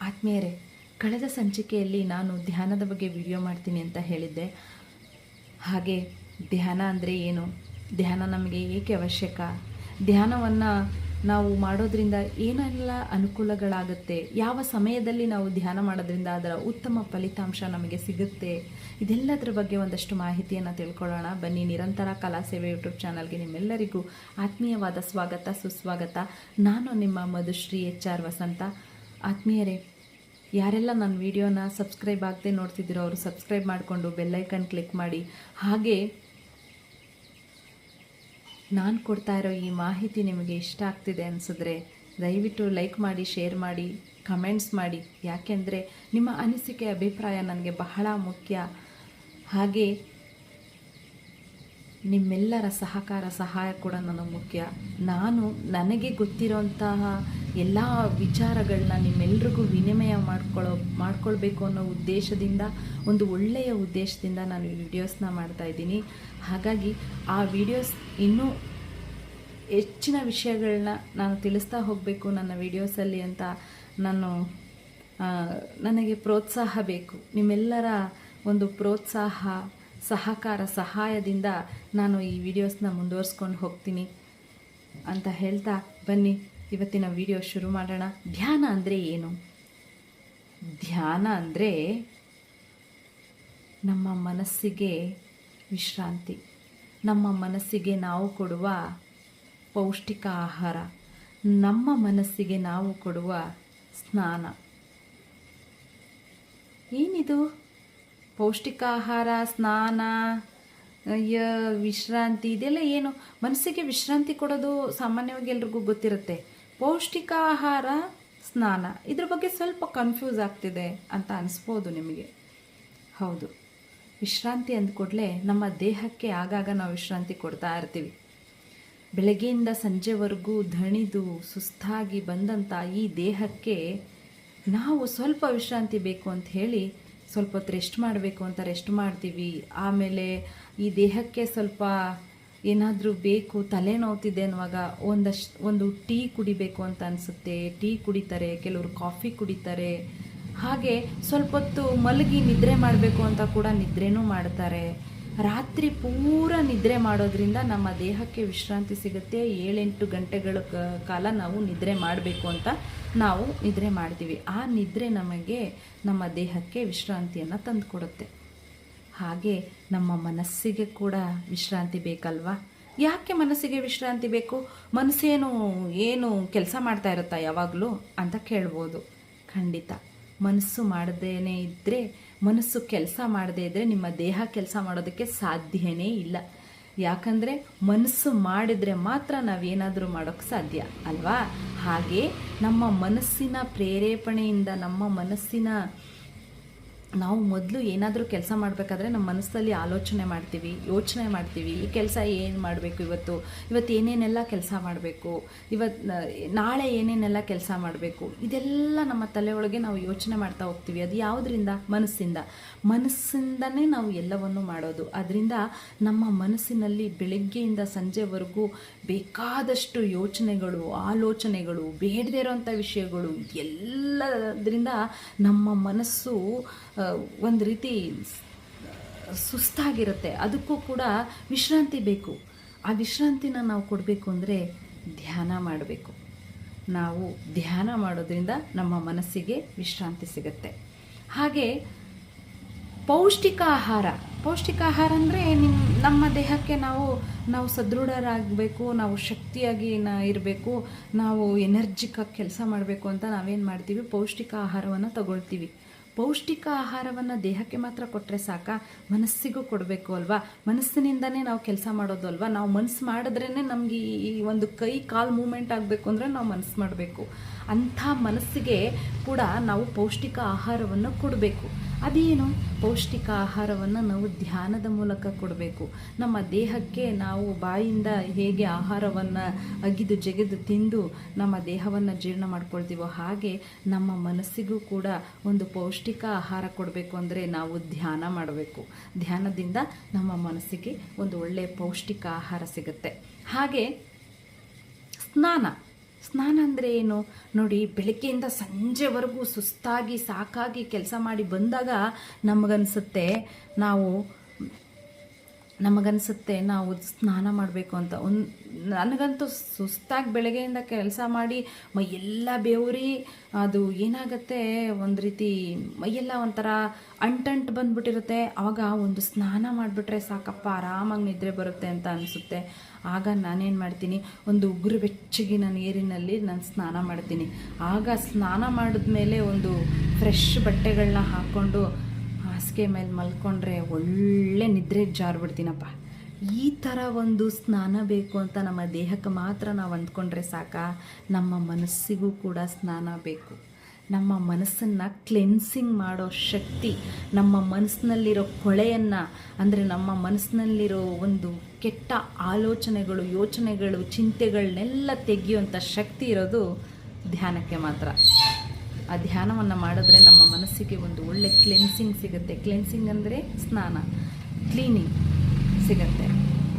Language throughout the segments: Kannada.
ಆತ್ಮೀಯರೇ, ಕಳೆದ ಸಂಚಿಕೆಯಲ್ಲಿ ನಾನು ಧ್ಯಾನದ ಬಗ್ಗೆ ವಿಡಿಯೋ ಮಾಡ್ತೀನಿ ಅಂತ ಹೇಳಿದ್ದೆ. ಹಾಗೆ ಧ್ಯಾನ ಅಂದರೆ ಏನು? ಧ್ಯಾನ ನಮಗೆ ಏಕೆ ಅವಶ್ಯಕ? ಧ್ಯಾನವನ್ನು ನಾವು ಮಾಡೋದ್ರಿಂದ ಏನೆಲ್ಲ ಅನುಕೂಲಗಳಾಗುತ್ತೆ? ಯಾವ ಸಮಯದಲ್ಲಿ ನಾವು ಧ್ಯಾನ ಮಾಡೋದ್ರಿಂದ ಅದರ ಉತ್ತಮ ಫಲಿತಾಂಶ ನಮಗೆ ಸಿಗುತ್ತೆ? ಇದೆಲ್ಲದರ ಬಗ್ಗೆ ಒಂದಷ್ಟು ಮಾಹಿತಿಯನ್ನು ತಿಳ್ಕೊಳ್ಳೋಣ. ಬನ್ನಿ, ನಿರಂತರ ಕಲಾ ಸೇವೆ ಯೂಟ್ಯೂಬ್ ಚಾನಲ್ಗೆ ನಿಮ್ಮೆಲ್ಲರಿಗೂ ಆತ್ಮೀಯವಾದ ಸ್ವಾಗತ, ಸುಸ್ವಾಗತ. ನಾನು ನಿಮ್ಮ ಮಧುಶ್ರೀ ಎಚ್ ಆರ್ ವಸಂತ. ಆತ್ಮೀಯರೇ, ಯಾರೆಲ್ಲ ನನ್ನ ವಿಡಿಯೋನ ಸಬ್ಸ್ಕ್ರೈಬ್ ಆಗದೆ ನೋಡ್ತಿದ್ದೀರೋ ಅವರು ಸಬ್ಸ್ಕ್ರೈಬ್ ಮಾಡಿಕೊಂಡು ಬೆಲ್ಲೈಕನ್ ಕ್ಲಿಕ್ ಮಾಡಿ. ಹಾಗೆ ನಾನು ಕೊಡ್ತಾ ಇರೋ ಈ ಮಾಹಿತಿ ನಿಮಗೆ ಇಷ್ಟ ಆಗ್ತಿದೆ ಅನಿಸಿದ್ರೆ ದಯವಿಟ್ಟು ಲೈಕ್ ಮಾಡಿ, ಶೇರ್ ಮಾಡಿ, ಕಮೆಂಟ್ಸ್ ಮಾಡಿ. ಯಾಕೆಂದರೆ ನಿಮ್ಮ ಅನಿಸಿಕೆ, ಅಭಿಪ್ರಾಯ ನನಗೆ ಬಹಳ ಮುಖ್ಯ. ಹಾಗೆ ನಿಮ್ಮೆಲ್ಲರ ಸಹಕಾರ, ಸಹಾಯ ಕೂಡ ನನಗೆ ಮುಖ್ಯ. ನಾನು ನನಗೆ ಗೊತ್ತಿರೋಂತಹ ಎಲ್ಲ ವಿಚಾರಗಳನ್ನ ನಿಮ್ಮೆಲ್ರಿಗೂ ವಿನಿಮಯ ಮಾಡ್ಕೊಳ್ಳೋ ಮಾಡ್ಕೊಳ್ಬೇಕು ಅನ್ನೋ ಉದ್ದೇಶದಿಂದ, ಒಂದು ಒಳ್ಳೆಯ ಉದ್ದೇಶದಿಂದ ನಾನು ಈ ವಿಡಿಯೋಸ್ನ ಮಾಡ್ತಾಯಿದ್ದೀನಿ ಹಾಗಾಗಿ ಆ ವಿಡಿಯೋಸ್ ಇನ್ನೂ ಹೆಚ್ಚಿನ ವಿಷಯಗಳನ್ನ ನಾನು ತಿಳಿಸ್ತಾ ಹೋಗಬೇಕು ನನ್ನ ವಿಡಿಯೋಸಲ್ಲಿ ಅಂತ ನಾನು ನನಗೆ ಪ್ರೋತ್ಸಾಹ ಬೇಕು. ನಿಮ್ಮೆಲ್ಲರ ಒಂದು ಪ್ರೋತ್ಸಾಹ, ಸಹಕಾರ, ಸಹಾಯದಿಂದ ನಾನು ಈ ವಿಡಿಯೋಸ್ನ ಮುಂದುವರ್ಸ್ಕೊಂಡು ಹೋಗ್ತೀನಿ ಅಂತ ಹೇಳ್ತಾ ಬನ್ನಿ. ಇವತ್ತಿನ ವಿಡಿಯೋ ಶುರು ಮಾಡೋಣ. ಧ್ಯಾನ ಅಂದರೆ ಏನು? ಧ್ಯಾನ ಅಂದರೆ ನಮ್ಮ ಮನಸ್ಸಿಗೆ ವಿಶ್ರಾಂತಿ. ನಮ್ಮ ಮನಸ್ಸಿಗೆ ನಾವು ಕೊಡುವ ಪೌಷ್ಟಿಕ ಆಹಾರ. ನಮ್ಮ ಮನಸ್ಸಿಗೆ ನಾವು ಕೊಡುವ ಸ್ನಾನ. ಏನಿದು? ಪೌಷ್ಟಿಕ ಆಹಾರ, ಸ್ನಾನ ಯ ವಿಶ್ರಾಂತಿ ಇದೆಲ್ಲ ಏನು? ಮನಸ್ಸಿಗೆ ವಿಶ್ರಾಂತಿ ಕೊಡೋದು ಸಾಮಾನ್ಯವಾಗಿ ಎಲ್ರಿಗೂ ಗೊತ್ತಿರುತ್ತೆ. ಪೌಷ್ಟಿಕ ಆಹಾರ ಸ್ನಾನ. ಇದ್ರ ಬಗ್ಗೆ ಸ್ವಲ್ಪ ಕನ್ಫ್ಯೂಸ್ ಆಗ್ತಿದೆ ಅಂತ ಅನಿಸ್ಬೋದು ನಿಮಗೆ. ಹೌದು. ವಿಶ್ರಾಂತಿ ಅಂದ್ಕೊಡ್ಲೆ ನಮ್ಮ ದೇಹಕ್ಕೆ ಆಗಾಗ ನಾವು ವಿಶ್ರಾಂತಿ ಕೊಡ್ತಾ ಇರ್ತೀವಿ. ಬೆಳಗ್ಗೆಯಿಂದ ಸಂಜೆವರೆಗೂ ದಣಿದು, ಸುಸ್ತಾಗಿ ಬಂದಂಥ ಈ ದೇಹಕ್ಕೆ ನಾವು ಸ್ವಲ್ಪ ವಿಶ್ರಾಂತಿ ಬೇಕು ಅಂತ ಹೇಳಿ ಸ್ವಲ್ಪ ಹೊತ್ತು ರೆಸ್ಟ್ ಮಾಡಬೇಕು ಅಂತ ರೆಸ್ಟ್ ಮಾಡ್ತೀವಿ. ಆಮೇಲೆ ಈ ದೇಹಕ್ಕೆ ಸ್ವಲ್ಪ ಏನಾದರೂ ಬೇಕು ತಲೆನೋವ್ತಿದೆ ಅನ್ನುವಾಗ ಒಂದಷ್ಟು, ಒಂದು ಟೀ ಕುಡಿಬೇಕು ಅಂತ ಅನಿಸುತ್ತೆ. ಟೀ ಕುಡಿತಾರೆ, ಕೆಲವರು ಕಾಫಿ ಕುಡಿತಾರೆ. ಹಾಗೆ ಸ್ವಲ್ಪ ಹೊತ್ತು ಮಲಗಿ ನಿದ್ರೆ ಮಾಡಬೇಕು ಅಂತ ಕೂಡ ನಿದ್ರೆನೂ ಮಾಡ್ತಾರೆ. ರಾತ್ರಿ ಪೂರ ನಿದ್ರೆ ಮಾಡೋದ್ರಿಂದ ನಮ್ಮ ದೇಹಕ್ಕೆ ವಿಶ್ರಾಂತಿ ಸಿಗುತ್ತೆ. ಏಳೆಂಟು ಗಂಟೆಗಳ ಕಾಲ ನಾವು ನಿದ್ರೆ ಮಾಡಬೇಕು ಅಂತ ನಾವು ನಿದ್ರೆ ಮಾಡ್ತೀವಿ. ಆ ನಿದ್ರೆ ನಮಗೆ ನಮ್ಮ ದೇಹಕ್ಕೆ ವಿಶ್ರಾಂತಿಯನ್ನು ತಂದುಕೊಡುತ್ತೆ. ಹಾಗೆ ನಮ್ಮ ಮನಸ್ಸಿಗೆ ಕೂಡ ವಿಶ್ರಾಂತಿ ಬೇಕಲ್ವಾ? ಯಾಕೆ ಮನಸ್ಸಿಗೆ ವಿಶ್ರಾಂತಿ ಬೇಕು? ಮನಸ್ಸೇನು, ಏನು ಕೆಲಸ ಮಾಡ್ತಾ ಇರುತ್ತಾ ಯಾವಾಗಲೂ ಅಂತ ಕೇಳ್ಬೋದು. ಖಂಡಿತ. ಮನಸ್ಸು ಮಾಡದೇನೆ ಇದ್ದರೆ ಮನಸ್ಸು ಕೆಲಸ ಮಾಡದೇ ಇದ್ದರೆ ನಿಮ್ಮ ದೇಹ ಕೆಲಸ ಮಾಡೋದಕ್ಕೆ ಸಾಧ್ಯನೇ ಇಲ್ಲ. ಯಾಕಂದರೆ ಮನಸ್ಸು ಮಾಡಿದರೆ ಮಾತ್ರ ನಾವೇನಾದರೂ ಮಾಡೋಕ್ಕೆ ಸಾಧ್ಯ, ಅಲ್ವಾ? ಹಾಗೆ ನಮ್ಮ ಮನಸ್ಸಿನ ಪ್ರೇರೇಪಣೆಯಿಂದ ನಮ್ಮ ಮನಸ್ಸಿನ ನಾವು ಮೊದಲು ಏನಾದರೂ ಕೆಲಸ ಮಾಡಬೇಕಾದ್ರೆ ನಮ್ಮ ಮನಸ್ಸಲ್ಲಿ ಆಲೋಚನೆ ಮಾಡ್ತೀವಿ, ಯೋಚನೆ ಮಾಡ್ತೀವಿ. ಈ ಕೆಲಸ ಏನು ಮಾಡಬೇಕು ಇವತ್ತು? ಇವತ್ತು ಏನೇನೆಲ್ಲ ಕೆಲಸ ಮಾಡಬೇಕು? ಇವತ್ತು ನಾಳೆ ಏನೇನೆಲ್ಲ ಕೆಲಸ ಮಾಡಬೇಕು? ಇದೆಲ್ಲ ನಮ್ಮ ತಲೆಯೊಳಗೆ ನಾವು ಯೋಚನೆ ಮಾಡ್ತಾ ಹೋಗ್ತೀವಿ. ಅದು ಯಾವುದರಿಂದ? ಮನಸ್ಸಿಂದ. ಮನಸ್ಸಿಂದನೇ ನಾವು ಎಲ್ಲವನ್ನು ಮಾಡೋದು. ಅದರಿಂದ ನಮ್ಮ ಮನಸ್ಸಿನಲ್ಲಿ ಬೆಳಗ್ಗೆಯಿಂದ ಸಂಜೆವರೆಗೂ ಬೇಕಾದಷ್ಟು ಯೋಚನೆಗಳು, ಆಲೋಚನೆಗಳು, ಬೇಡದೇ ಇರೋವಂಥ ವಿಷಯಗಳು ಎಲ್ಲದರಿಂದ ನಮ್ಮ ಮನಸ್ಸು ಒಂದು ರೀತಿ ಸುಸ್ತಾಗಿರುತ್ತೆ. ಅದಕ್ಕೂ ಕೂಡ ವಿಶ್ರಾಂತಿ ಬೇಕು. ಆ ವಿಶ್ರಾಂತಿನ ನಾವು ಕೊಡಬೇಕು ಅಂದರೆ ಧ್ಯಾನ ಮಾಡಬೇಕು. ನಾವು ಧ್ಯಾನ ಮಾಡೋದ್ರಿಂದ ನಮ್ಮ ಮನಸ್ಸಿಗೆ ವಿಶ್ರಾಂತಿ ಸಿಗುತ್ತೆ. ಹಾಗೆ ಪೌಷ್ಟಿಕ ಆಹಾರ ಪೌಷ್ಟಿಕ ಆಹಾರ ಅಂದರೆ ನಿಮ್ಮ ನಮ್ಮ ದೇಹಕ್ಕೆ ನಾವು ನಾವು ಸದೃಢರಾಗಬೇಕು, ನಾವು ಶಕ್ತಿಯಾಗಿ ನಾ ಇರಬೇಕು, ನಾವು ಎನರ್ಜಿಕಾಗಿ ಕೆಲಸ ಮಾಡಬೇಕು ಅಂತ ನಾವೇನು ಮಾಡ್ತೀವಿ? ಪೌಷ್ಟಿಕ ಆಹಾರವನ್ನು ತಗೊಳ್ತೀವಿ. ಪೌಷ್ಟಿಕ ಆಹಾರವನ್ನು ದೇಹಕ್ಕೆ ಮಾತ್ರ ಕೊಟ್ಟರೆ ಸಾಕ? ಮನಸ್ಸಿಗೂ ಕೊಡಬೇಕು ಅಲ್ವಾ? ಮನಸ್ಸಿನಿಂದನೇ ನಾವು ಕೆಲಸ ಮಾಡೋದು ಅಲ್ವಾ? ನಾವು ಮನಸ್ಸು ಮಾಡಿದ್ರೇ ನಮಗೆ ಈ ಒಂದು ಕೈ ಕಾಲು ಮೂಮೆಂಟ್ ಆಗಬೇಕು ಅಂದರೆ ನಾವು ಮನಸ್ಸು ಮಾಡಬೇಕು. ಅಂಥ ಮನಸ್ಸಿಗೆ ಕೂಡ ನಾವು ಪೌಷ್ಟಿಕ ಆಹಾರವನ್ನು ಕೊಡಬೇಕು. ಅದೇನು? ಪೌಷ್ಟಿಕ ಆಹಾರವನ್ನು ನಾವು ಧ್ಯಾನದ ಮೂಲಕ ಕೊಡಬೇಕು. ನಮ್ಮ ದೇಹಕ್ಕೆ ನಾವು ಬಾಯಿಂದ ಹೇಗೆ ಆಹಾರವನ್ನು ಅಗಿದು ಜಗೆದು ತಿಂದು ನಮ್ಮ ದೇಹವನ್ನು ಜೀರ್ಣ ಮಾಡ್ಕೊಳ್ತೀವೋ ಹಾಗೆ ನಮ್ಮ ಮನಸ್ಸಿಗೂ ಕೂಡ ಒಂದು ಪೌಷ್ಟಿಕ ಆಹಾರ ಕೊಡಬೇಕು ಅಂದರೆ ನಾವು ಧ್ಯಾನ ಮಾಡಬೇಕು. ಧ್ಯಾನದಿಂದ ನಮ್ಮ ಮನಸ್ಸಿಗೆ ಒಂದು ಒಳ್ಳೆಯ ಪೌಷ್ಟಿಕ ಆಹಾರ ಸಿಗುತ್ತೆ. ಹಾಗೆ ಸ್ನಾನ. ಸ್ನಾನ ಅಂದರೆ ಏನು? ನೋಡಿ ಬೆಳಗ್ಗೆಯಿಂದ ಸಂಜೆವರೆಗೂ ಸುಸ್ತಾಗಿ ಸಾಕಾಗಿ ಕೆಲಸ ಮಾಡಿ ಬಂದಾಗ ನಮಗನ್ಸುತ್ತೆ ನಾವು ನಮಗನ್ಸುತ್ತೆ, ನಾವು ಸ್ನಾನ ಮಾಡಬೇಕು ಅಂತ. ಒಂದು, ನನಗಂತೂ ಸುಸ್ತಾಗಿ ಬೆಳಗ್ಗೆಯಿಂದ ಕೆಲಸ ಮಾಡಿ ಮೈಯೆಲ್ಲ ಬೆವರಿ, ಅದು ಏನಾಗುತ್ತೆ, ಒಂದು ರೀತಿ ಮೈಯೆಲ್ಲ ಒಂಥರ ಅಂಟಂಟು ಬಂದ್ಬಿಟ್ಟಿರುತ್ತೆ. ಆವಾಗ ಒಂದು ಸ್ನಾನ ಮಾಡಿಬಿಟ್ರೆ ಸಾಕಪ್ಪ, ಆರಾಮಾಗಿ ನಿದ್ರೆ ಬರುತ್ತೆ ಅಂತ ಅನಿಸುತ್ತೆ. ಆಗ ನಾನೇನು ಮಾಡ್ತೀನಿ, ಒಂದು ಉಗುರು ಬೆಚ್ಚಗಿನ ನೀರಿನಲ್ಲಿ ನಾನು ಸ್ನಾನ ಮಾಡ್ತೀನಿ. ಆಗ ಸ್ನಾನ ಮಾಡಿದ್ಮೇಲೆ ಒಂದು ಫ್ರೆಶ್ ಬಟ್ಟೆಗಳನ್ನ ಹಾಕ್ಕೊಂಡು ಹಾಸಿಗೆ ಮೇಲೆ ಮಲ್ಕೊಂಡ್ರೆ ಒಳ್ಳೆ ನಿದ್ರೆ ಜಾರ್ಬಿಡ್ತೀನಪ್ಪ. ಈ ಥರ ಒಂದು ಸ್ನಾನ ಬೇಕು ಅಂತ ನಮ್ಮ ದೇಹಕ್ಕೆ ಮಾತ್ರ ನಾವು ಅಂದ್ಕೊಂಡ್ರೆ ಸಾಕ? ನಮ್ಮ ಮನಸ್ಸಿಗೂ ಕೂಡ ಸ್ನಾನ ಬೇಕು. ನಮ್ಮ ಮನಸ್ಸನ್ನು ಕ್ಲೆನ್ಸಿಂಗ್ ಮಾಡೋ ಶಕ್ತಿ, ನಮ್ಮ ಮನಸ್ಸಿನಲ್ಲಿರೋ ಕೊಳೆಯನ್ನು, ಅಂದರೆ ನಮ್ಮ ಮನಸ್ಸಿನಲ್ಲಿರೋ ಒಂದು ಕೆಟ್ಟ ಆಲೋಚನೆಗಳು, ಯೋಚನೆಗಳು ಚಿಂತೆಗಳನ್ನೆಲ್ಲ ತೆಗೆಯುವಂಥ ಶಕ್ತಿ ಇರೋದು ಧ್ಯಾನಕ್ಕೆ ಮಾತ್ರ. ಆ ಧ್ಯಾನವನ್ನು ಮಾಡಿದ್ರೆ ಮನಸ್ಸಿಗೆ ಒಂದು ಒಳ್ಳೆ ಕ್ಲೆನ್ಸಿಂಗ್ ಸಿಗುತ್ತೆ. ಕ್ಲೆನ್ಸಿಂಗ್ ಅಂದರೆ ಸ್ನಾನ ಕ್ಲೀನಿಂಗ್ ಸಿಗುತ್ತೆ.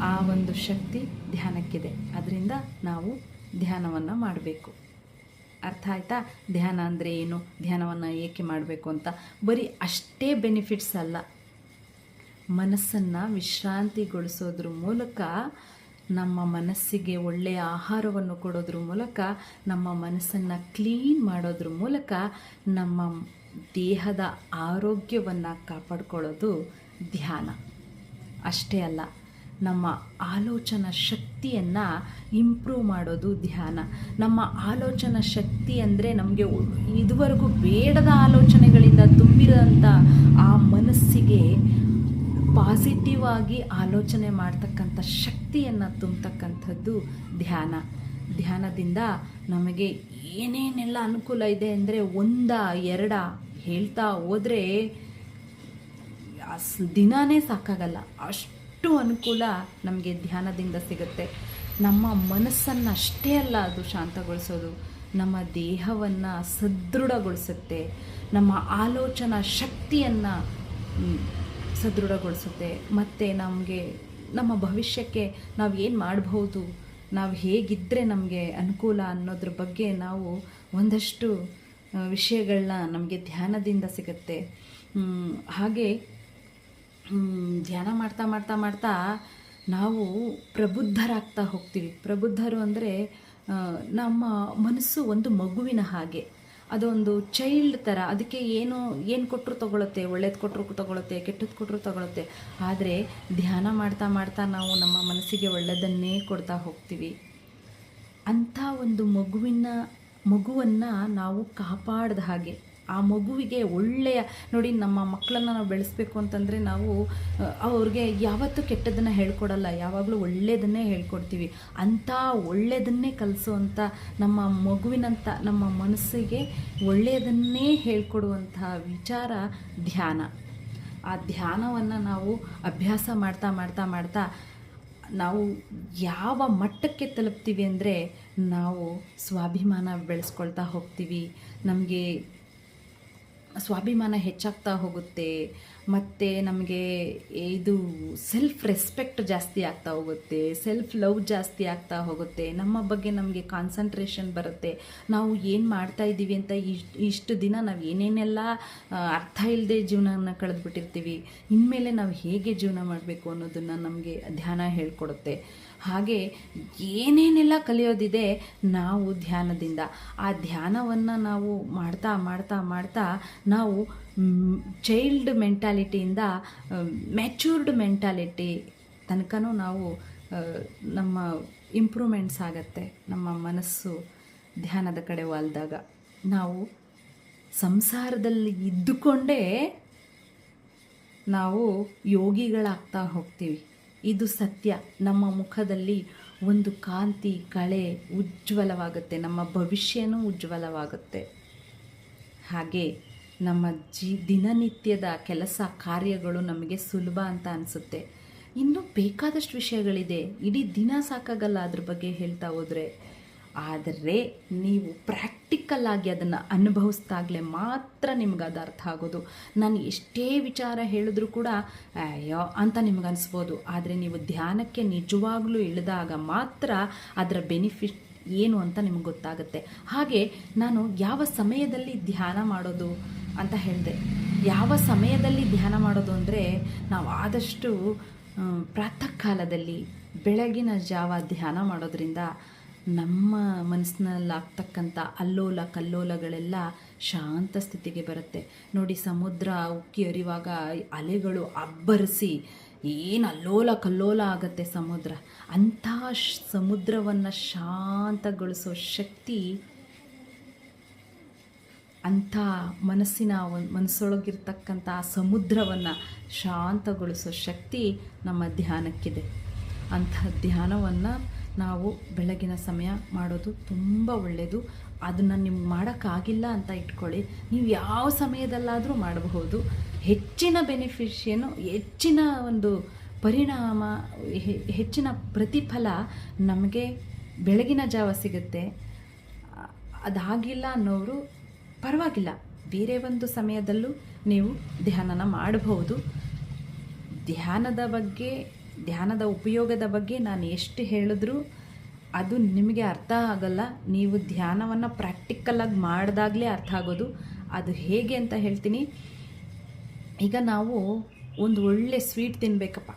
ಆ ಒಂದು ಶಕ್ತಿ ಧ್ಯಾನಕ್ಕಿದೆ. ಅದರಿಂದ ನಾವು ಧ್ಯಾನವನ್ನು ಮಾಡಬೇಕು. ಅರ್ಥ ಆಯ್ತಾ? ಧ್ಯಾನ ಅಂದರೆ ಏನು? ಧ್ಯಾನವನ್ನು ಏಕೆ ಮಾಡಬೇಕು ಅಂತ? ಬರೀ ಅಷ್ಟೇ ಬೆನಿಫಿಟ್ಸ್ ಅಲ್ಲ. ಮನಸ್ಸನ್ನು ವಿಶ್ರಾಂತಿಗೊಳಿಸೋದ್ರ ಮೂಲಕ ನಮ್ಮ ಮನಸ್ಸಿಗೆ ಒಳ್ಳೆಯ ಆಹಾರವನ್ನು ಕೊಡೋದ್ರ ಮೂಲಕ, ನಮ್ಮ ಮನಸ್ಸನ್ನು ಕ್ಲೀನ್ ಮಾಡೋದ್ರ ಮೂಲಕ ನಮ್ಮ ದೇಹದ ಆರೋಗ್ಯವನ್ನು ಕಾಪಾಡ್ಕೊಳ್ಳೋದು ಧ್ಯಾನ. ಅಷ್ಟೇ ಅಲ್ಲ, ನಮ್ಮ ಆಲೋಚನಾ ಶಕ್ತಿಯನ್ನು ಇಂಪ್ರೂವ್ ಮಾಡೋದು ಧ್ಯಾನ. ನಮ್ಮ ಆಲೋಚನಾ ಶಕ್ತಿ ಅಂದರೆ ನಮಗೆ ಇದುವರೆಗೂ ಬೇಡದ ಆಲೋಚನೆಗಳಿಂದ ತುಂಬಿರೋಂಥ ಆ ಮನಸ್ಸಿಗೆ ಪಾಸಿಟಿವ್ ಆಗಿ ಆಲೋಚನೆ ಮಾಡ್ತಕ್ಕಂಥ ಶಕ್ತಿಯನ್ನು ತುಂಬತಕ್ಕಂಥದ್ದು ಧ್ಯಾನ. ಧ್ಯಾನದಿಂದ ನಮಗೆ ಏನೇನೆಲ್ಲ ಅನುಕೂಲ ಇದೆ ಅಂದರೆ ಒಂದ, ಎರಡ ಹೇಳ್ತಾ ಹೋದರೆ ದಿನಾನೇ ಸಾಕಾಗಲ್ಲ. ಅಷ್ಟು ಅನುಕೂಲ ನಮಗೆ ಧ್ಯಾನದಿಂದ ಸಿಗುತ್ತೆ. ನಮ್ಮ ಮನಸ್ಸನ್ನು ಅಷ್ಟೇ ಅಲ್ಲ ಅದು ಶಾಂತಗೊಳಿಸೋದು. ನಮ್ಮ ದೇಹವನ್ನು ಸದೃಢಗೊಳಿಸುತ್ತೆ. ನಮ್ಮ ಆಲೋಚನಾ ಶಕ್ತಿಯನ್ನು ಸದೃಢಗೊಳಿಸುತ್ತೆ. ಮತ್ತು ನಮಗೆ, ನಮ್ಮ ಭವಿಷ್ಯಕ್ಕೆ ನಾವು ಏನು ಮಾಡಬಹುದು, ನಾವು ಹೇಗಿದ್ದರೆ ನಮಗೆ ಅನುಕೂಲ ಅನ್ನೋದ್ರ ಬಗ್ಗೆ ನಾವು ಒಂದಷ್ಟು ವಿಷಯಗಳನ್ನ ನಮಗೆ ಧ್ಯಾನದಿಂದ ಸಿಗುತ್ತೆ. ಹಾಗೆ ಧ್ಯಾನ ಮಾಡ್ತಾ ಮಾಡ್ತಾ ಮಾಡ್ತಾ ನಾವು ಪ್ರಬುದ್ಧರಾಗ್ತಾ ಹೋಗ್ತೀವಿ. ಪ್ರಬುದ್ಧರು ಅಂದರೆ ನಮ್ಮ ಮನಸ್ಸು ಒಂದು ಮಗುವಿನ ಹಾಗೆ. ಅದೊಂದು ಚೈಲ್ಡ್ ಥರ ಅದಕ್ಕೆ ಏನು ಏನು ಕೊಟ್ಟರು ತಗೊಳುತ್ತೆ? ಒಳ್ಳೇದು ಕೊಟ್ಟರು ತಗೊಳುತ್ತೆ ಕೆಟ್ಟದ್ದು ಕೊಟ್ಟರು ತಗೊಳುತ್ತೆ. ಆದರೆ ಧ್ಯಾನ ಮಾಡ್ತಾ ಮಾಡ್ತಾ ನಾವು ನಮ್ಮ ಮನಸ್ಸಿಗೆ ಒಳ್ಳೆಯದನ್ನೇ ಕೊಡ್ತಾ ಹೋಗ್ತೀವಿ. ಅಂಥ ಒಂದು ಮಗುವಿನ, ಮಗುವನ್ನು ನಾವು ಕಾಪಾಡ್ದ ಹಾಗೆ. ಆ ಮಗುವಿಗೆ ಒಳ್ಳೆಯ, ನೋಡಿ ನಮ್ಮ ಮಕ್ಕಳನ್ನು ನಾವು ಬೆಳೆಸಬೇಕು ಅಂತಂದರೆ ನಾವು ಅವ್ರಿಗೆ ಯಾವತ್ತೂ ಕೆಟ್ಟದನ್ನು ಹೇಳ್ಕೊಡಲ್ಲ, ಯಾವಾಗಲೂ ಒಳ್ಳೆಯದನ್ನೇ ಹೇಳ್ಕೊಡ್ತೀವಿ. ಅಂಥ ಒಳ್ಳೆಯದನ್ನೇ ಕಲಿಸುವಂಥ ನಮ್ಮ ಮಗುವಿನಂಥ ನಮ್ಮ ಮನಸ್ಸಿಗೆ ಒಳ್ಳೆಯದನ್ನೇ ಹೇಳ್ಕೊಡುವಂತಹ ವಿಚಾರ ಧ್ಯಾನ. ಆ ಧ್ಯಾನವನ್ನು ನಾವು ಅಭ್ಯಾಸ ಮಾಡ್ತಾ ಮಾಡ್ತಾ ಮಾಡ್ತಾ ನಾವು ಯಾವ ಮಟ್ಟಕ್ಕೆ ತಲುಪ್ತೀವಿ ಅಂದರೆ ನಾವು ಸ್ವಾಭಿಮಾನ ಬೆಳೆಸ್ಕೊಳ್ತಾ ಹೋಗ್ತೀವಿ. ನಮಗೆ ಸ್ವಾಭಿಮಾನ ಹೆಚ್ಚಾಗ್ತಾ ಹೋಗುತ್ತೆ. ಮತ್ತು ನಮಗೆ ಇದು ಸೆಲ್ಫ್ ರೆಸ್ಪೆಕ್ಟ್ ಜಾಸ್ತಿ ಆಗ್ತಾ ಹೋಗುತ್ತೆ. ಸೆಲ್ಫ್ ಲವ್ ಜಾಸ್ತಿ ಆಗ್ತಾ ಹೋಗುತ್ತೆ. ನಮ್ಮ ಬಗ್ಗೆ ನಮಗೆ ಕಾನ್ಸಂಟ್ರೇಷನ್ ಬರುತ್ತೆ. ನಾವು ಏನು ಮಾಡ್ತಾ ಇದ್ದೀವಿ ಅಂತ ಇಷ್ಟು ಇಷ್ಟು ದಿನ ನಾವು ಏನೇನೆಲ್ಲ ಅರ್ಥ ಇಲ್ಲದೆ ಜೀವನನ ಕಳೆದ್ಬಿಟ್ಟಿರ್ತೀವಿ. ಇನ್ಮೇಲೆ ನಾವು ಹೇಗೆ ಜೀವನ ಮಾಡಬೇಕು ಅನ್ನೋದನ್ನು ನಮಗೆ ಧ್ಯಾನ ಹೇಳ್ಕೊಡುತ್ತೆ. ಹಾಗೆ ಏನೇನೆಲ್ಲ ಕಲಿಯೋದಿದೆ ನಾವು ಧ್ಯಾನದಿಂದ. ಆ ಧ್ಯಾನವನ್ನು ನಾವು ಮಾಡ್ತಾ ಮಾಡ್ತಾ ಮಾಡ್ತಾ ನಾವು ಚೈಲ್ಡ್ ಮೆಂಟಾಲಿಟಿಯಿಂದ ಮೆಚ್ಯೂರ್ಡ್ ಮೆಂಟಾಲಿಟಿ ತನಕನೂ ನಾವು ನಮ್ಮ ಇಂಪ್ರೂವ್ಮೆಂಟ್ಸ್ ಆಗತ್ತೆ. ನಮ್ಮ ಮನಸ್ಸು ಧ್ಯಾನದ ಕಡೆ ವಾಲ್ದಾಗ. ನಾವು ಸಂಸಾರದಲ್ಲಿ ಇದ್ದುಕೊಂಡೇ ನಾವು ಯೋಗಿಗಳಾಗ್ತಾ ಹೋಗ್ತೀವಿ. ಇದು ಸತ್ಯ. ನಮ್ಮ ಮುಖದಲ್ಲಿ ಒಂದು ಕಾಂತಿ, ಕಳೆ ಉಜ್ವಲವಾಗುತ್ತೆ. ನಮ್ಮ ಭವಿಷ್ಯನೂ ಉಜ್ವಲವಾಗುತ್ತೆ. ಹಾಗೆ ನಮ್ಮ ಜಿ, ದಿನನಿತ್ಯದ ಕೆಲಸ, ಕಾರ್ಯಗಳು ನಮಗೆ ಸುಲಭ ಅಂತ ಅನಿಸುತ್ತೆ. ಇನ್ನೂ ಬೇಕಾದಷ್ಟು ವಿಷಯಗಳಿದೆ. ಇಡೀ ದಿನ ಸಾಕಾಗಲ್ಲ ಅದ್ರ ಬಗ್ಗೆ ಹೇಳ್ತಾ ಹೋದರೆ. ಆದರೆ ನೀವು ಪ್ರಾಕ್ಟಿಕಲ್ ಆಗಿ ಅದನ್ನು ಅನುಭವಿಸ್ದಾಗಲೇ ಮಾತ್ರ ನಿಮ್ಗೆ ಅದು ಅರ್ಥ ಆಗೋದು. ನಾನು ಎಷ್ಟೇ ವಿಚಾರ ಹೇಳಿದ್ರೂ ಕೂಡ, ಅಯ್ಯೋ, ಅಂತ ನಿಮ್ಗೆ ಅನಿಸ್ಬೋದು. ಆದರೆ ನೀವು ಧ್ಯಾನಕ್ಕೆ ನಿಜವಾಗ್ಲೂ ಇಳಿದಾಗ ಮಾತ್ರ ಅದರ ಬೆನಿಫಿಟ್ ಏನು ಅಂತ ನಿಮ್ಗೆ ಗೊತ್ತಾಗುತ್ತೆ. ಹಾಗೆ ನಾನು ಯಾವ ಸಮಯದಲ್ಲಿ ಧ್ಯಾನ ಮಾಡೋದು ಅಂತ ಹೇಳಿದೆ. ಯಾವ ಸಮಯದಲ್ಲಿ ಧ್ಯಾನ ಮಾಡೋದು ಅಂದರೆ ನಾವು ಆದಷ್ಟು ಪ್ರಾತಃ ಕಾಲದಲ್ಲಿ ಬೆಳಗಿನ ಜಾವ ಧ್ಯಾನ ಮಾಡೋದ್ರಿಂದ ನಮ್ಮ ಮನಸ್ಸಿನಲ್ಲಿ ಆಗ್ತಕ್ಕಂಥ ಅಲ್ಲೋಲ ಕಲ್ಲೋಲಗಳೆಲ್ಲ ಶಾಂತ ಸ್ಥಿತಿಗೆ ಬರುತ್ತೆ. ನೋಡಿ, ಸಮುದ್ರ ಉಕ್ಕಿ ಹರಿವಾಗ ಅಲೆಗಳು ಅಬ್ಬರಿಸಿ, ಏನು ಅಲ್ಲೋಲ ಕಲ್ಲೋಲ ಆಗುತ್ತೆ ಸಮುದ್ರ. ಅಂಥ ಸಮುದ್ರವನ್ನು ಶಾಂತಗೊಳಿಸೋ ಶಕ್ತಿ ಅಂಥ ಮನಸ್ಸಿನ ಒಂದು ಮನಸ್ಸೊಳಗಿರ್ತಕ್ಕಂಥ ಸಮುದ್ರವನ್ನು ಶಾಂತಗೊಳಿಸೋ ಶಕ್ತಿ ನಮ್ಮ ಧ್ಯಾನಕ್ಕಿದೆ. ಅಂಥ ಧ್ಯಾನವನ್ನು ನಾವು ಬೆಳಗಿನ ಸಮಯ ಮಾಡೋದು ತುಂಬ ಒಳ್ಳೆಯದು ಅದನ್ನು ನಿಮ್ಗೆ ಮಾಡೋಕ್ಕಾಗಿಲ್ಲ ಅಂತ ಇಟ್ಕೊಳ್ಳಿ. ನೀವು ಯಾವ ಸಮಯದಲ್ಲಾದರೂ ಮಾಡಬಹುದು. ಹೆಚ್ಚಿನ ಬೆನಿಫಿಷಿಯನ್ನು, ಹೆಚ್ಚಿನ ಒಂದು ಪರಿಣಾಮ ಹೆಚ್ಚಿನ ಪ್ರತಿಫಲ ನಮಗೆ ಬೆಳಗಿನ ಜಾವ ಸಿಗುತ್ತೆ. ಅದಾಗಿಲ್ಲ ಅನ್ನೋರು ಪರವಾಗಿಲ್ಲ. ಬೇರೆ ಒಂದು ಸಮಯದಲ್ಲೂ ನೀವು ಧ್ಯಾನನ ಮಾಡಬಹುದು. ಧ್ಯಾನದ ಬಗ್ಗೆ ಧ್ಯಾನದ ಉಪಯೋಗದ ಬಗ್ಗೆ ನಾನು ಎಷ್ಟು ಹೇಳಿದ್ರೂ ಅದು ನಿಮಗೆ ಅರ್ಥ ಆಗಲ್ಲ. ನೀವು ಧ್ಯಾನವನ್ನು ಪ್ರಾಕ್ಟಿಕಲಾಗಿ ಮಾಡಿದಾಗಲೇ ಅರ್ಥ ಆಗೋದು. ಅದು ಹೇಗೆ ಅಂತ ಹೇಳ್ತೀನಿ. ಈಗ ನಾವು ಒಂದು ಒಳ್ಳೆ ಸ್ವೀಟ್ ತಿನ್ನಬೇಕಪ್ಪ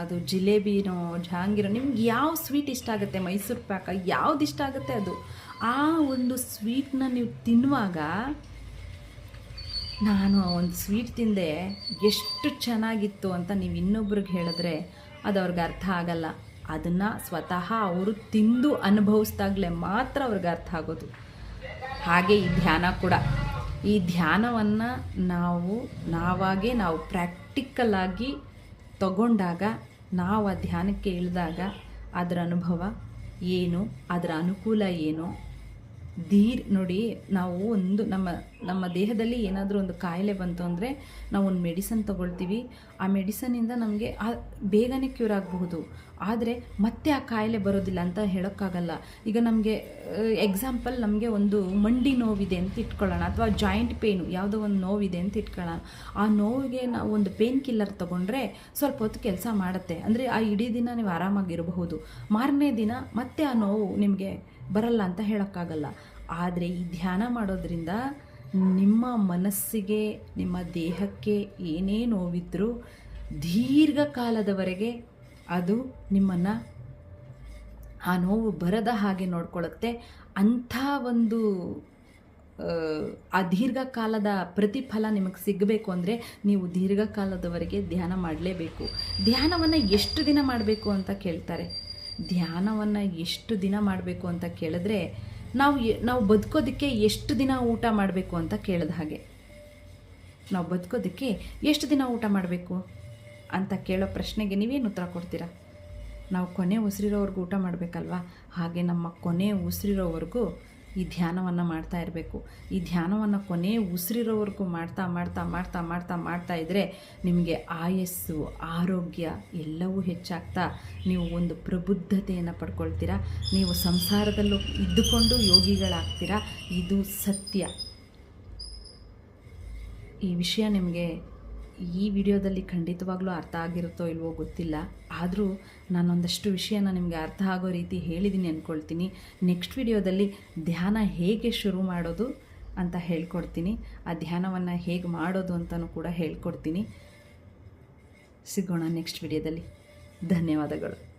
ಅದು ಜಿಲೇಬಿನೋ ಜಹಾಂಗೀರೋ ನಿಮ್ಗೆ ಯಾವ ಸ್ವೀಟ್ ಇಷ್ಟ ಆಗುತ್ತೆ? ಮೈಸೂರು ಪಾಕ ಯಾವ್ದು ಇಷ್ಟ ಆಗುತ್ತೆ ಅದು? ಆ ಒಂದು ಸ್ವೀಟ್ನ ನೀವು ತಿನ್ನುವಾಗ ನಾನು ಆ ಒಂದು ಸ್ವೀಟ್ ತಿಂದೆ ಎಷ್ಟು ಚೆನ್ನಾಗಿತ್ತು ಅಂತ ನೀವು ಇನ್ನೊಬ್ರಿಗೆ ಹೇಳಿದ್ರೆ ಅದು ಅವ್ರಿಗೆ ಅರ್ಥ ಆಗಲ್ಲ. ಅದನ್ನು ಸ್ವತಃ ಅವರು ತಿಂದು ಅನುಭವಿಸ್ದಾಗಲೇ ಮಾತ್ರ ಅವ್ರಿಗೆ ಅರ್ಥ ಆಗೋದು. ಹಾಗೆ ಈ ಧ್ಯಾನ ಕೂಡ. ಈ ಧ್ಯಾನವನ್ನು ನಾವು, ನಾವಾಗೇ ನಾವು ಪ್ರಾಕ್ಟಿಕಲ್ ಆಗಿ ತಗೊಂಡಾಗ, ನಾವು ಆ ಧ್ಯಾನಕ್ಕೆ ಇಳಿದಾಗ ಅದರ ಅನುಭವ ಏನು, ಅದರ ಅನುಕೂಲ ಏನು ಧೀರ್ ನೋಡಿ ನಾವು ಒಂದು ನಮ್ಮ ನಮ್ಮ ದೇಹದಲ್ಲಿ ಏನಾದರೂ ಒಂದು ಕಾಯಿಲೆ ಬಂತು ಅಂದರೆ ನಾವು ಒಂದು ಮೆಡಿಸನ್ ತೊಗೊಳ್ತೀವಿ. ಆ ಮೆಡಿಸನ್ನಿಂದ ನಮಗೆ ಆ ಬೇಗನೆ ಕ್ಯೂರ್ ಆಗಬಹುದು. ಆದರೆ ಮತ್ತೆ ಆ ಕಾಯಿಲೆ ಬರೋದಿಲ್ಲ ಅಂತ ಹೇಳೋಕ್ಕಾಗಲ್ಲ. ಈಗ ನಮಗೆ ಎಕ್ಸಾಂಪಲ್ ನಮಗೆ ಒಂದು ಮಂಡಿ ನೋವಿದೆ ಅಂತ ಇಟ್ಕೊಳ್ಳೋಣ ಅಥವಾ ಜಾಯಿಂಟ್ ಪೇಯ್ನು ಯಾವುದೋ ಒಂದು ನೋವಿದೆ ಅಂತ ಇಟ್ಕೊಳ್ಳೋಣ. ಆ ನೋವಿಗೆ ನಾವು ಒಂದು ಪೇನ್ ಕಿಲ್ಲರ್ ತೊಗೊಂಡ್ರೆ ಸ್ವಲ್ಪ ಹೊತ್ತು ಕೆಲಸ ಮಾಡುತ್ತೆ. ಅಂದರೆ ಆ ಇಡೀ ದಿನ ನೀವು ಆರಾಮಾಗಿರಬಹುದು. ಮಾರನೇ ದಿನ ಮತ್ತೆ ಆ ನೋವು ನಿಮಗೆ ಬರಲ್ಲ ಅಂತ ಹೇಳೋಕ್ಕಾಗಲ್ಲ. ಆದರೆ ಈ ಧ್ಯಾನ ಮಾಡೋದ್ರಿಂದ ನಿಮ್ಮ ಮನಸ್ಸಿಗೆ ನಿಮ್ಮ ದೇಹಕ್ಕೆ ಏನೇ ನೋವಿದ್ರೂ ದೀರ್ಘಕಾಲದವರೆಗೆ ಅದು ನಿಮ್ಮನ್ನು ಆ ನೋವು ಬರದ ಹಾಗೆ ನೋಡ್ಕೊಳ್ಳುತ್ತೆ ಅಂಥ ಒಂದು ಆ, ದೀರ್ಘಕಾಲದ ಪ್ರತಿಫಲ ನಿಮಗೆ ಸಿಗಬೇಕು ಅಂದರೆ ನೀವು ದೀರ್ಘಕಾಲದವರೆಗೆ ಧ್ಯಾನ ಮಾಡಲೇಬೇಕು. ಧ್ಯಾನವನ್ನು ಎಷ್ಟು ದಿನ ಮಾಡಬೇಕು ಅಂತ ಕೇಳ್ತಾರೆ? ಧ್ಯಾನವನ್ನು ಎಷ್ಟು ದಿನ ಮಾಡಬೇಕು ಅಂತ ಕೇಳಿದ್ರೆ ನಾವು ನಾವು ಬದುಕೋದಕ್ಕೆ ಎಷ್ಟು ದಿನ ಊಟ ಮಾಡಬೇಕು ಅಂತ ಕೇಳಿದ ಹಾಗೆ. ನಾವು ಬದುಕೋದಕ್ಕೆ ಎಷ್ಟು ದಿನ ಊಟ ಮಾಡಬೇಕು ಅಂತ ಕೇಳೋ ಪ್ರಶ್ನೆಗೆ ನೀವೇನು ಉತ್ತರ ಕೊಡ್ತೀರಾ? ನಾವು ಕೊನೆ ಉಸಿರಿರೋವರೆಗೂ ಊಟ ಮಾಡಬೇಕಲ್ವಾ? ಹಾಗೆ ನಮ್ಮ ಕೊನೆ ಉಸಿರಿರೋವರೆಗೂ ಈ ಧ್ಯಾನವನ್ನು ಮಾಡ್ತಾ ಇರಬೇಕು. ಈ ಧ್ಯಾನವನ್ನು ಕೊನೆ ಉಸಿರಿರೋವರೆಗೂ ಮಾಡ್ತಾ ಮಾಡ್ತಾ ಮಾಡ್ತಾ ಮಾಡ್ತಾ ಮಾಡ್ತಾ ಇದ್ದರೆ ನಿಮಗೆ ಆಯಸ್ಸು, ಆರೋಗ್ಯ ಎಲ್ಲವೂ ಹೆಚ್ಚಾಗ್ತಾ ನೀವು ಒಂದು ಪ್ರಬುದ್ಧತೆಯನ್ನು ಪಡ್ಕೊಳ್ತೀರಾ. ನೀವು ಸಂಸಾರದಲ್ಲೂ ಇದ್ದುಕೊಂಡು ಯೋಗಿಗಳಾಗ್ತೀರಾ. ಇದು ಸತ್ಯ. ಈ ವಿಷಯ ನಿಮಗೆ ಈ ವಿಡಿಯೋದಲ್ಲಿ ಖಂಡಿತವಾಗ್ಲೂ ಅರ್ಥ ಆಗಿರುತ್ತೋ ಇಲ್ವೋ ಗೊತ್ತಿಲ್ಲ. ಆದರೂ ನಾನೊಂದಷ್ಟು ವಿಷಯನ ನಿಮಗೆ ಅರ್ಥ ಆಗೋ ರೀತಿ ಹೇಳಿದ್ದೀನಿ ಅಂದ್ಕೊಳ್ತೀನಿ ನೆಕ್ಸ್ಟ್ ವಿಡಿಯೋದಲ್ಲಿ ಧ್ಯಾನ ಹೇಗೆ ಶುರು ಮಾಡೋದು ಅಂತ ಹೇಳ್ಕೊಡ್ತೀನಿ. ಆ ಧ್ಯಾನವನ್ನು ಹೇಗೆ ಮಾಡೋದು ಅಂತಲೂ ಕೂಡ ಹೇಳ್ಕೊಡ್ತೀನಿ. ಸಿಗೋಣ ನೆಕ್ಸ್ಟ್ ವಿಡಿಯೋದಲ್ಲಿ. ಧನ್ಯವಾದಗಳು.